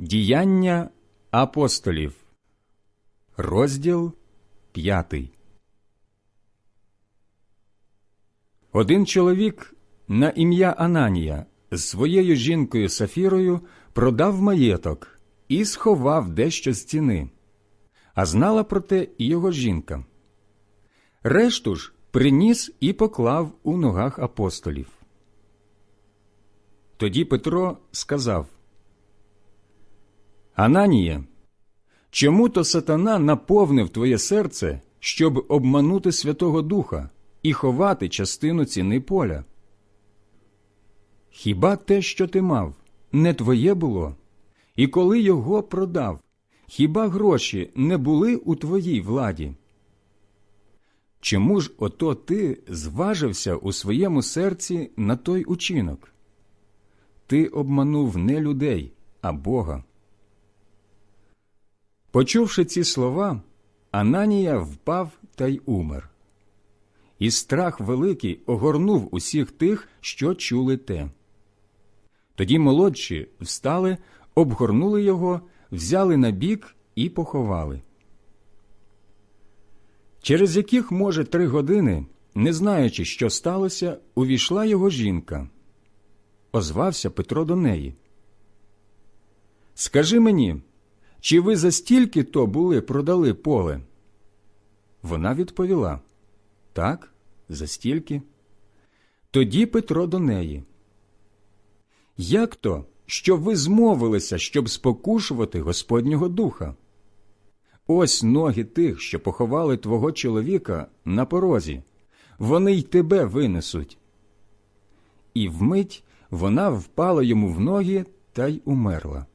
Діяння апостолів, розділ п'ятий. Один чоловік на ім'я Ананія з своєю жінкою Сафірою продав маєток і сховав дещо з ціни, а знала про те і його жінка. Решту ж приніс і поклав у ногах апостолів. Тоді Петро сказав Ананія, чому то сатана наповнив твоє серце, щоб обманути Святого Духа і ховати частину ціни поля? Хіба те, що ти мав, не твоє було? І коли його продав, хіба гроші не були у твоїй владі? Чому ж ото ти зважився у своєму серці на той учинок? Ти обманув не людей, а Бога. Почувши ці слова, Ананія впав та й умер. І страх великий огорнув усіх тих, що чули те. Тоді молодші встали, обгорнули його, взяли на бік і поховали. Через яких, може, три години, не знаючи, що сталося, увійшла його жінка. Озвався Петро до неї. Скажи мені, чи ви за стільки то були продали поле? Вона відповіла Так, за стільки. Тоді Петро до неї. Як то, що ви змовилися, щоб спокушувати Господнього духа? Ось ноги тих, що поховали твого чоловіка на порозі, вони й тебе винесуть. І вмить вона впала йому в ноги та й умерла.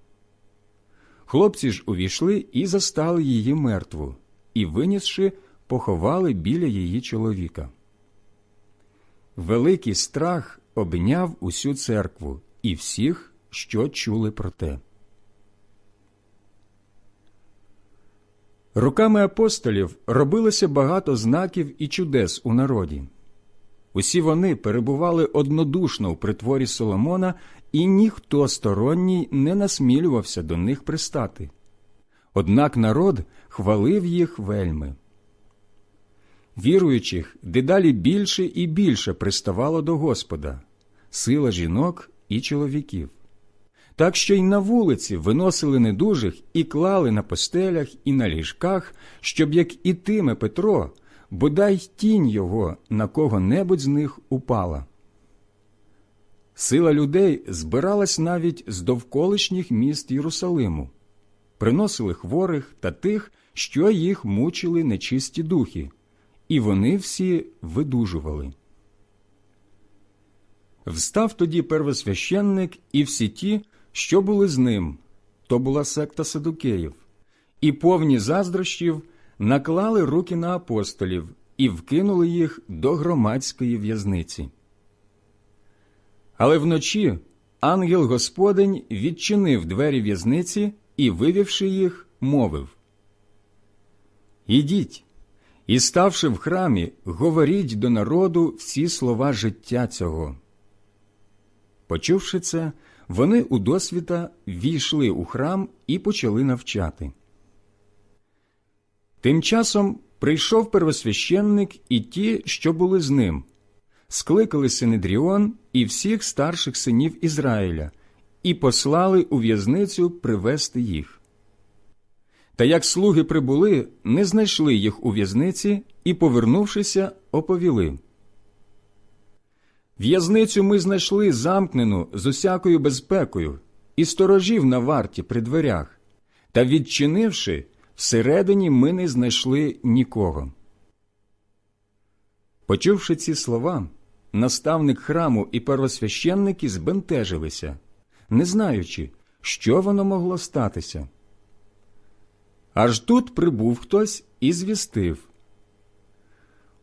Хлопці ж увійшли і застали її мертву, і, винісши, поховали біля її чоловіка. Великий страх обняв усю церкву і всіх, що чули про те. Руками апостолів робилося багато знаків і чудес у народі. Усі вони перебували однодушно у притворі Соломона, і ніхто сторонній не насмілювався до них пристати. Однак народ хвалив їх вельми. Віруючих дедалі більше і більше приставало до Господа, сила жінок і чоловіків. Так що й на вулиці виносили недужих і клали на постелях і на ліжках, щоб як ітиме Петро, бодай тінь його на кого-небудь з них упала. Сила людей збиралась навіть з довколишніх міст Єрусалиму, приносили хворих та тих, що їх мучили нечисті духи, і вони всі видужували. Встав тоді первосвященник і всі ті, що були з ним, то була секта Садукеїв, і повні заздрощів наклали руки на апостолів і вкинули їх до громадської в'язниці. Але вночі ангел Господень відчинив двері в'язниці і, вивівши їх, мовив Ідіть, і, ставши в храмі, говоріть до народу всі слова життя цього. Почувши це, вони у досвіта війшли у храм і почали навчати. Тим часом прийшов первосвященник і ті, що були з ним, скликали Синедріон і всіх старших синів Ізраїля, і послали у в'язницю привести їх. Та як слуги прибули, не знайшли їх у в'язниці і, повернувшися, оповіли. В'язницю ми знайшли замкнену з усякою безпекою і сторожів на варті при дверях, та, відчинивши, всередині ми не знайшли нікого. Почувши ці слова, наставник храму і первосвященники збентежилися, не знаючи, що воно могло статися. Аж тут прибув хтось і звістив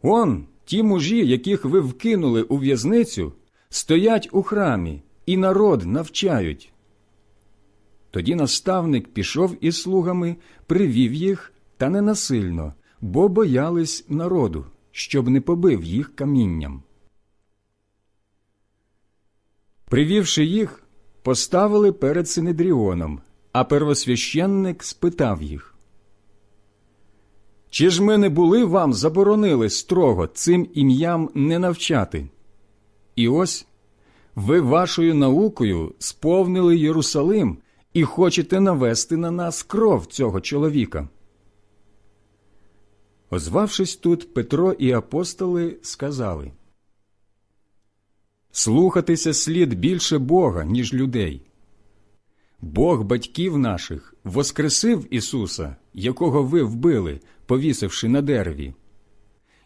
Он, ті мужі, яких ви вкинули у в'язницю, стоять у храмі і народ навчають. Тоді наставник пішов із слугами, привів їх, та не насильно, бо боялись народу, щоб не побив їх камінням. Привівши їх, поставили перед Синедріоном А первосвященник спитав їх, Чи ж ми не були вам заборонили строго цим ім'ям не навчати? І ось ви вашою наукою сповнили Єрусалим і хочете навести на нас кров цього чоловіка. Озвавшись тут, Петро і апостоли сказали Слухатися слід більше Бога, ніж людей. Бог батьків наших воскресив Ісуса, якого ви вбили, повісивши на дереві.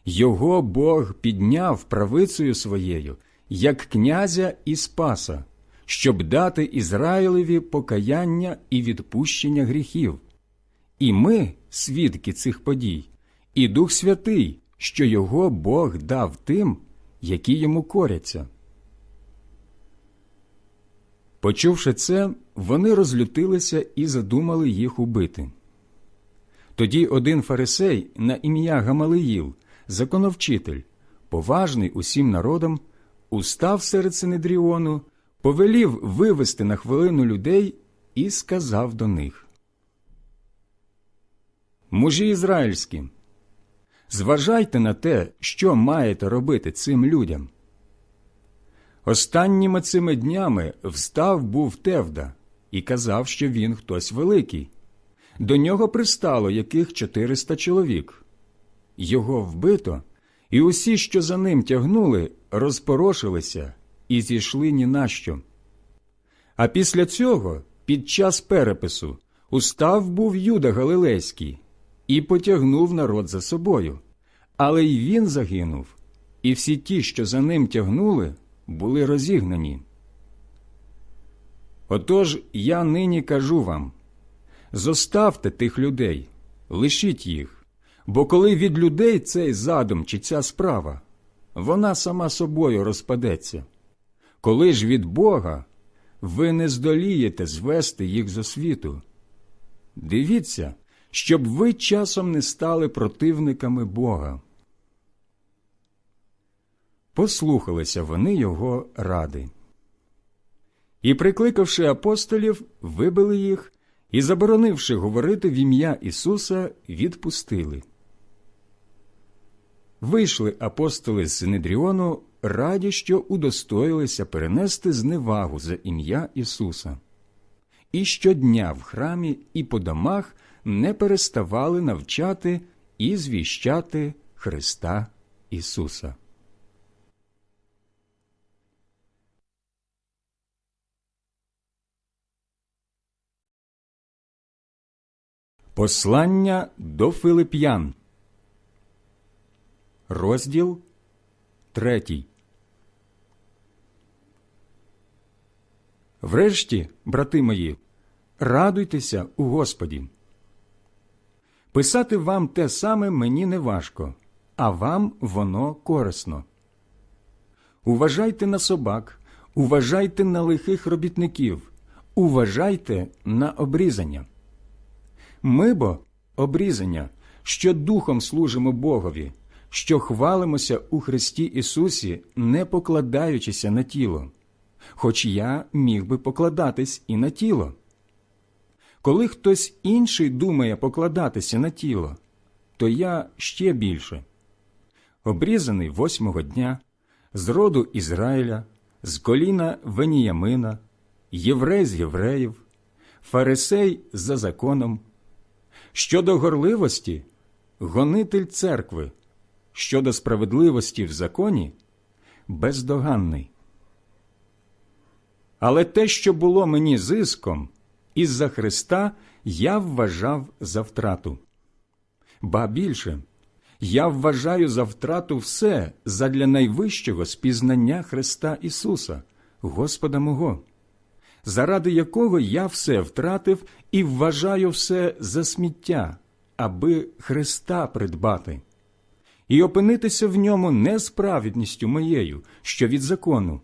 Його Бог підняв правицею своєю, як князя і спаса, щоб дати Ізраїлеві покаяння і відпущення гріхів. І ми, свідки цих подій, і Дух Святий, що його Бог дав тим, які йому коряться. Почувши це, вони розлютилися і задумали їх убити. Тоді один фарисей на ім'я Гамалиїл, законовчитель, поважний усім народом, устав серед Синедріону, повелів вивести на хвилину людей і сказав до них. Мужі ізраїльські, зважайте на те, що маєте робити цим людям. Останніми цими днями встав був Тевда і казав, що він хтось великий. До нього пристало яких 400 чоловік. Його вбито, і усі, що за ним тягнули, розпорошилися і зійшли ні на що. А після цього, під час перепису, устав був Юда Галилейський і потягнув народ за собою. Але й він загинув, і всі ті, що за ним тягнули, були розігнані. Отож я нині кажу вам зоставте тих людей, лишіть їх, бо коли від людей цей задум чи ця справа, вона сама собою розпадеться. Коли ж від Бога ви не здолієте звести їх з освіту. Дивіться, щоб ви часом не стали противниками Бога. Послухалися вони його ради. І, прикликавши апостолів, вибили їх і, заборонивши говорити в ім'я Ісуса, відпустили. Вийшли апостоли з Синедріону, раді, що удостоїлися перенести зневагу за ім'я Ісуса. І щодня в храмі і по домах не переставали навчати і звіщати Христа Ісуса. Послання до Филип'ян, розділ третій. Врешті, брати мої, радуйтеся у Господі. Писати вам те саме мені не важко, а вам воно корисно. Уважайте на собак, уважайте на лихих робітників, уважайте на обрізання. Ми бо обрізання, що духом служимо Богові, що хвалимося у Христі Ісусі, не покладаючися на тіло, хоч я міг би покладатись і на тіло. Коли хтось інший думає покладатися на тіло, то я ще більше. Обрізаний восьмого дня, з роду Ізраїля, з коліна Веніямина, єврей з євреїв, фарисей за законом. Щодо горливості гонитель церкви, щодо справедливості в законі бездоганний. Але те, що було мені зиском, із-за Христа я вважав за втрату. Ба більше, я вважаю за втрату все задля найвищого спізнання Христа Ісуса, Господа мого заради якого я все втратив і вважаю все за сміття, аби Христа придбати, і опинитися в ньому не з праведністю моєю, що від закону,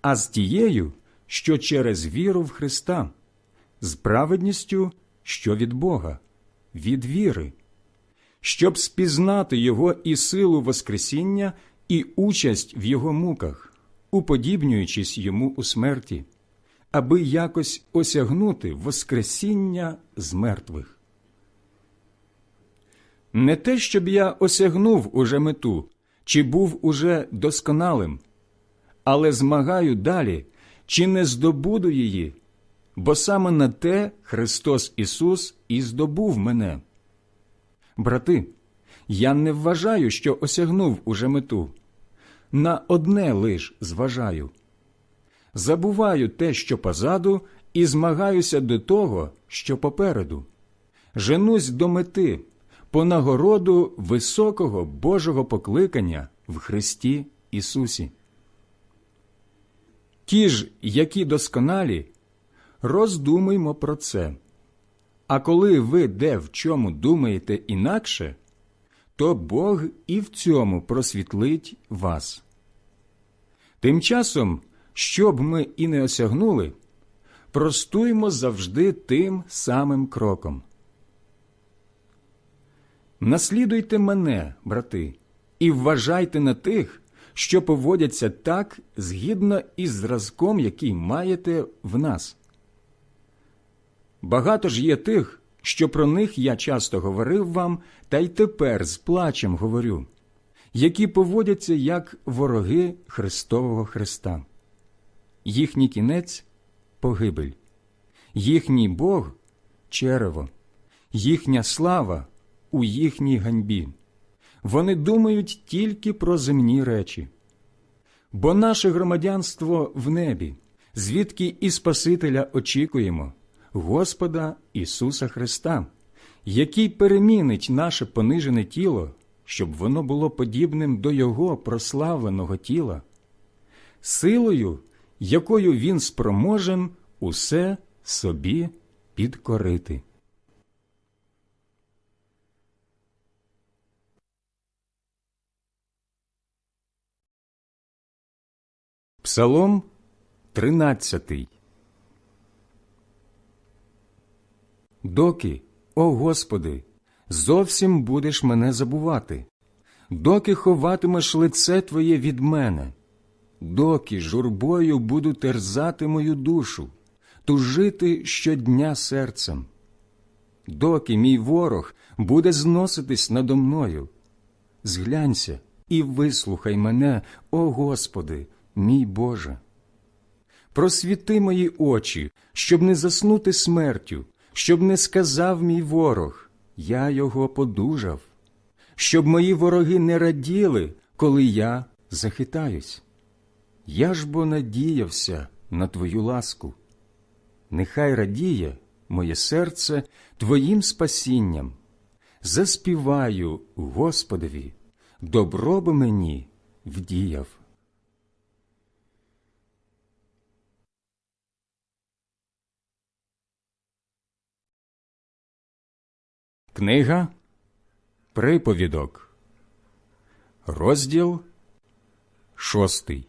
а з тією, що через віру в Христа, з праведністю, що від Бога, від віри, щоб спізнати Його і силу Воскресіння, і участь в Його муках, уподібнюючись йому у смерті аби якось осягнути Воскресіння з мертвих. Не те, щоб я осягнув уже мету, чи був уже досконалим, але змагаю далі, чи не здобуду її, бо саме на те Христос Ісус і здобув мене. Брати, я не вважаю, що осягнув уже мету. На одне лиш зважаю. Забуваю те, що позаду, і змагаюся до того, що попереду. Женусь до мети, по нагороду високого Божого покликання в Христі Ісусі. Ті ж, які досконалі, роздумуймо про це. А коли ви де в чому думаєте інакше, то Бог і в цьому просвітлить вас. Тим часом, щоб ми і не осягнули, простуймо завжди тим самим кроком. Наслідуйте мене, брати, і вважайте на тих, що поводяться так згідно із зразком, який маєте в нас. Багато ж є тих, що про них я часто говорив вам, та й тепер з плачем говорю, які поводяться як вороги Христового Христа. Їхній кінець погибель, їхній Бог черево, їхня слава у їхній ганьбі. Вони думають тільки про земні речі. Бо наше громадянство в небі, звідки і Спасителя очікуємо, Господа Ісуса Христа, який перемінить наше понижене тіло, щоб воно було подібним до Його прославленого тіла, силою, якою Він спроможен усе собі підкорити. Псалом 13 Доки, о Господи, зовсім будеш мене забувати, доки ховатимеш лице Твоє від мене, доки журбою буду терзати мою душу, тужити щодня серцем, доки мій ворог буде зноситись надо мною. Зглянься і вислухай мене, о Господи, мій Боже. Просвіти мої очі, щоб не заснути смертю, щоб не сказав мій ворог, я його подужав, щоб мої вороги не раділи, коли я захитаюсь. Я ж бо надіявся на Твою ласку. Нехай радіє моє серце Твоїм спасінням. Заспіваю Господові, добро би мені вдіяв. Книга Приповідок, розділ шостий.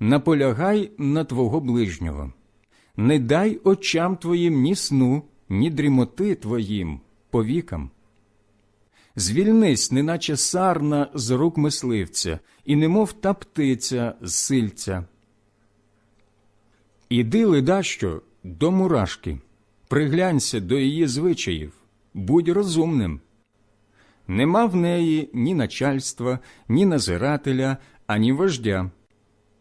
наполягай на твого ближнього, не дай очам твоїм ні сну, ні дрімоти твоїм повікам. Звільнись, неначе сарна з рук мисливця, і немов та птиця з сильця. Іди ледащо до мурашки, приглянься до її звичаїв, будь розумним. Нема в неї ні начальства, ні назирателя, ані вождя,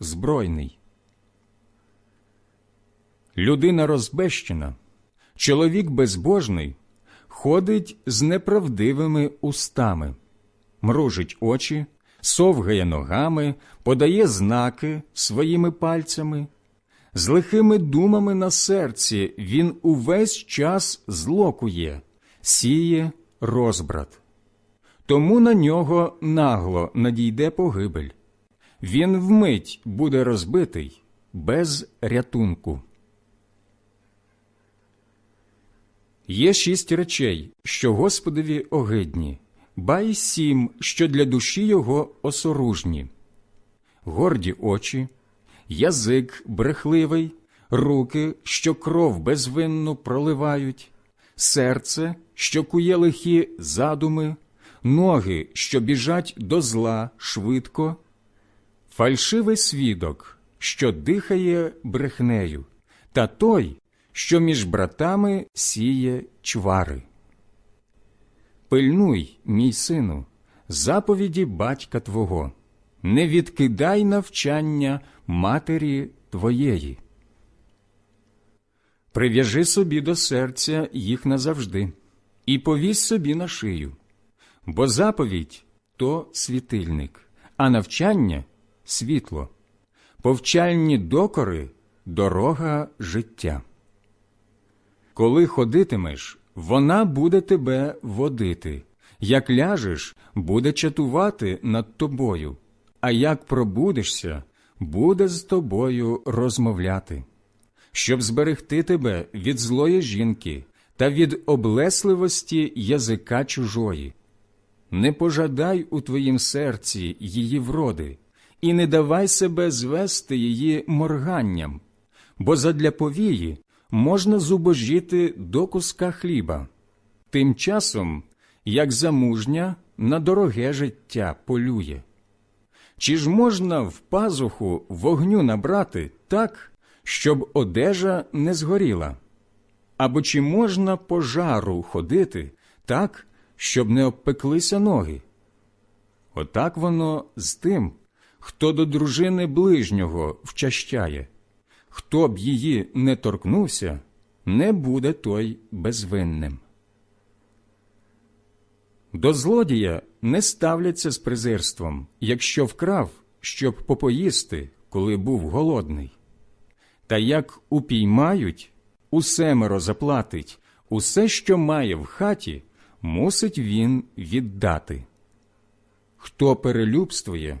збройний. Людина розбещена, чоловік безбожний ходить з неправдивими устами, мружить очі, совгає ногами, подає знаки своїми пальцями. З лихими думами на серці він увесь час злокує, сіє розбрат. Тому на нього нагло надійде погибель. Він вмить буде розбитий без рятунку. Є шість речей, що Господові огидні, ба й сім, що для душі його осоружні. Горді очі, язик брехливий, руки, що кров безвинну проливають, серце, що кує лихі задуми, ноги, що біжать до зла швидко, фальшивий свідок, що дихає брехнею, та той, що між братами сіє чвари. Пильнуй, мій сину, заповіді батька твого, не відкидай навчання матері твоєї. Прив'яжи собі до серця їх назавжди, і повісь собі на шию, бо заповідь то світильник, а навчання світло, повчальні докори дорога життя. Коли ходитимеш, вона буде тебе водити, як ляжеш, буде чатувати над тобою, а як пробудешся, буде з тобою розмовляти, щоб зберегти тебе від злої жінки та від облесливості язика чужої. Не пожадай у твоїм серці її вроди, і не давай себе звести її морганням, бо задля повії можна зубожіти до куска хліба, тим часом, як замужня на дороге життя полює. Чи ж можна в пазуху вогню набрати так, щоб одежа не згоріла? Або чи можна по жару ходити так, щоб не обпеклися ноги? Отак воно з тим, хто до дружини ближнього вчащає. Хто б її не торкнувся, не буде той безвинним. До злодія не ставляться з презирством, якщо вкрав, щоб попоїсти, коли був голодний. Та як упіймають, усемеро заплатить, усе, що має в хаті, мусить він віддати. Хто перелюбствує,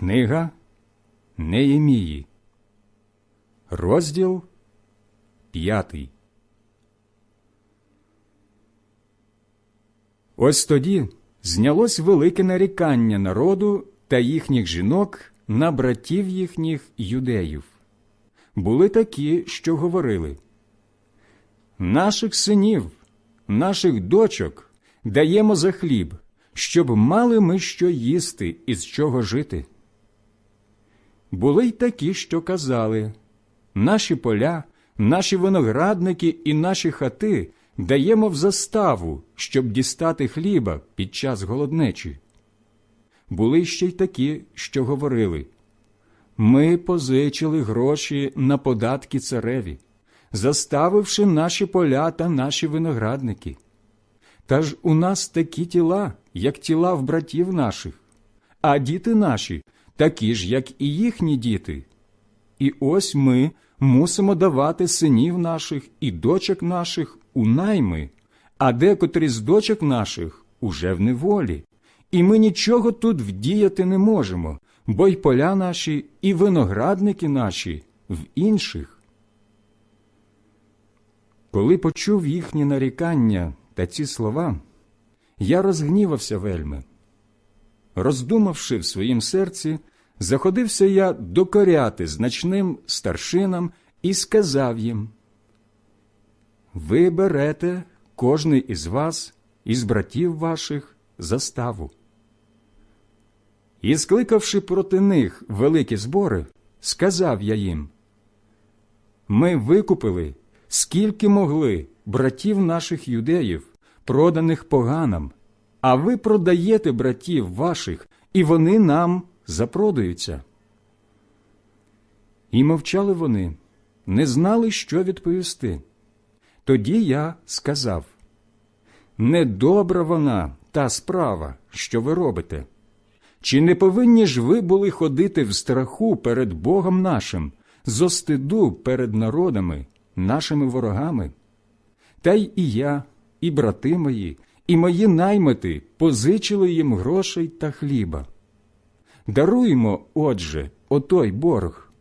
Книга Неємії, розділ п'ятий. Ось тоді знялось велике нарікання народу та їхніх жінок на братів їхніх юдеїв. Були такі, що говорили Наших синів, наших дочок даємо за хліб, щоб мали ми що їсти і з чого жити. Були й такі, що казали наші поля, наші виноградники і наші хати даємо в заставу, щоб дістати хліба під час голоднечі. Були ще й такі, що говорили ми позичили гроші на податки цареві, заставивши наші поля та наші виноградники. Та ж у нас такі тіла, як тіла в братів наших, а діти наші такі ж, як і їхні діти. І ось ми мусимо давати синів наших і дочок наших у найми, а декотрі з дочок наших уже в неволі. І ми нічого тут вдіяти не можемо, бо й поля наші, і виноградники наші в інших. Коли почув їхні нарікання та ці слова, я розгнівався вельми. Роздумавши в своїм серці, заходився я докоряти значним старшинам і сказав їм Ви берете кожний із вас, із братів ваших, заставу. І, скликавши проти них великі збори, сказав я їм Ми викупили, скільки могли братів наших юдеїв, проданих поганам, а ви продаєте братів ваших, і вони нам запродаються. І мовчали вони, не знали, що відповісти. Тоді я сказав Недобра вона, та справа, що ви робите. Чи не повинні ж ви були ходити в страху перед Богом нашим, зо стиду перед народами, нашими ворогами? Та й і я, і брати мої, і мої наймити позичили їм грошей та хліба. Даруємо, отже, отой борг.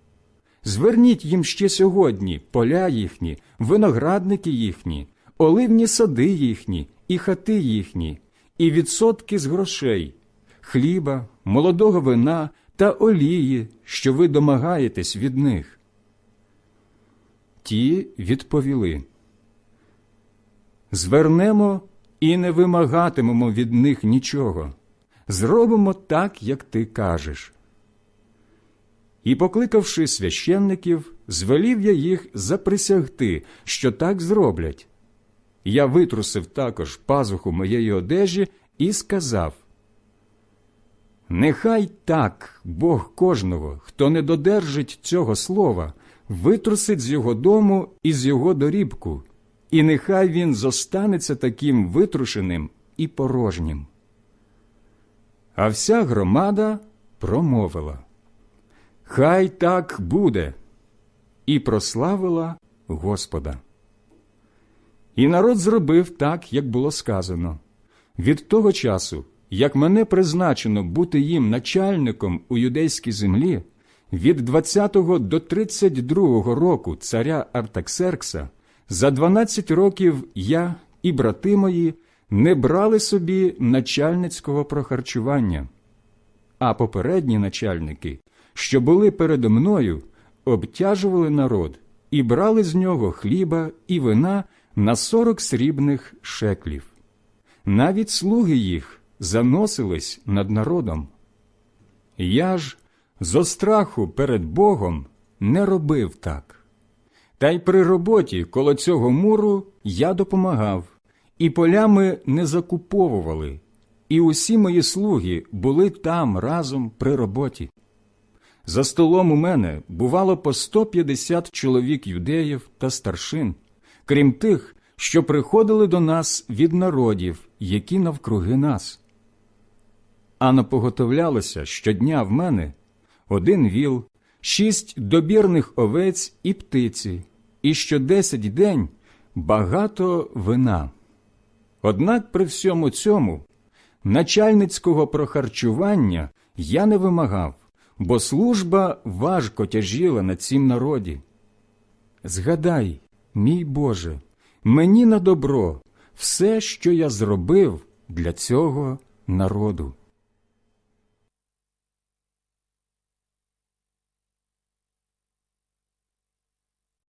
Зверніть їм ще сьогодні поля їхні, виноградники їхні, оливні сади їхні, і хати їхні, і відсотки з грошей, хліба, молодого вина та олії, що ви домагаєтесь від них. Ті відповіли Звернемо і не вимагатимемо від них нічого. Зробимо так, як ти кажеш. І, покликавши священників, звелів я їх заприсягти, що так зроблять. Я витрусив також пазуху моєї одежі і сказав Нехай так Бог кожного, хто не додержить цього слова, витрусить з його дому і з його дорібку, і нехай він зостанеться таким витрушеним і порожнім. А вся громада промовила Хай так буде, і прославила Господа. І народ зробив так, як було сказано. Від того часу, як мене призначено бути їм начальником у юдейській землі, від 20 до 32 року царя Артаксеркса, за 12 років я і брати мої не брали собі начальницького прохарчування, а попередні начальники, що були передо мною, обтяжували народ і брали з нього хліба і вина на сорок срібних шеклів. Навіть слуги їх заносились над народом. Я ж зо страху перед Богом не робив так. Та й при роботі коло цього муру я допомагав, і полями не закуповували, і усі мої слуги були там разом при роботі. За столом у мене бувало по 150 чоловік юдеїв та старшин, крім тих, що приходили до нас від народів, які навкруги нас. А напоготовлялося щодня в мене один віл, шість добірних овець і птиці, і що десять день багато вина. Однак при всьому цьому начальницького прохарчування я не вимагав, бо служба важко тяжіла на цім народі. Згадай, мій Боже, мені на добро все, що я зробив для цього народу.